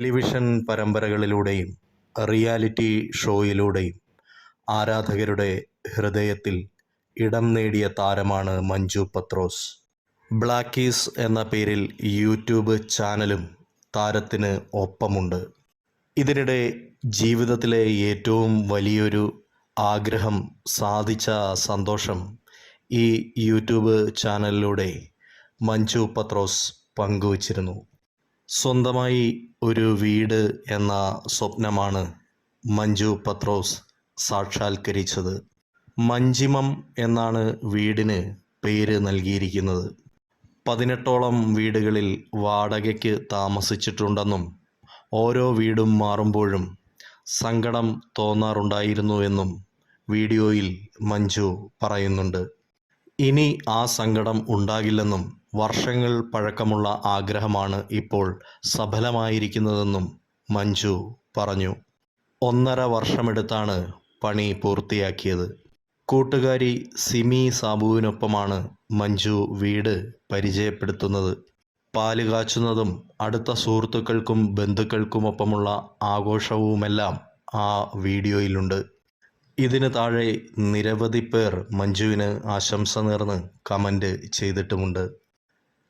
Television പരമ്പരകളിലൂടെയും reality ഷോയിലൂടെയും ആരാധകരുടെ ഹൃദയത്തിൽ ഇടം നേടിയ താരമാണ് മഞ്ജു പത്രോസ്. ബ്ലാക്കീസ് എന്ന പേരിൽ യൂട്യൂബ് ചാനലും താരത്തിന് ഒപ്പമുണ്ട്. ഇതിനിടെ ജീവിതത്തിലെ ഏറ്റവും വലിയൊരു ആഗ്രഹം സാധിച്ച സന്തോഷം ഈ യൂട്യൂബ് ചാനലിലൂടെ മഞ്ജു പത്രോസ് പങ്കുവച്ചിരുന്നു. സ്വന്തമായി ഒരു വീട് എന്ന സ്വപ്നമാണ് മഞ്ജു പത്രോസ് സാക്ഷാത്കരിച്ചത്. മഞ്ചിമം എന്നാണ് വീടിന് പേര് നൽകിയിരിക്കുന്നത്. പതിനെട്ടോളം വീടുകളിൽ വാടകയ്ക്ക് താമസിച്ചിട്ടുണ്ടെന്നും ഓരോ വീടും മാറുമ്പോഴും സങ്കടം തോന്നാറുണ്ടായിരുന്നുവെന്നും വീഡിയോയിൽ മഞ്ജു പറയുന്നുണ്ട്. ഇനി ആ സങ്കടം ഉണ്ടാകില്ലെന്നും വർഷങ്ങൾ പഴക്കമുള്ള ആഗ്രഹമാണ് ഇപ്പോൾ സഫലമായിരിക്കുന്നതെന്നും മഞ്ജു പറഞ്ഞു. ഒന്നര വർഷമെടുത്താണ് പണി പൂർത്തിയാക്കിയത്. കൂട്ടുകാരി സിമി സാബുവിനൊപ്പമാണ് മഞ്ജു വീട് പരിചയപ്പെടുത്തുന്നത്. പാൽ കാച്ചുന്നതും അടുത്ത സുഹൃത്തുക്കൾക്കും ബന്ധുക്കൾക്കുമൊപ്പമുള്ള ആഘോഷവുമെല്ലാം ആ വീഡിയോയിലുണ്ട്. ഇതിന് താഴെ നിരവധി പേർ മഞ്ജുവിന് ആശംസ നേർന്ന് കമന്റ് ചെയ്തിട്ടുമുണ്ട്.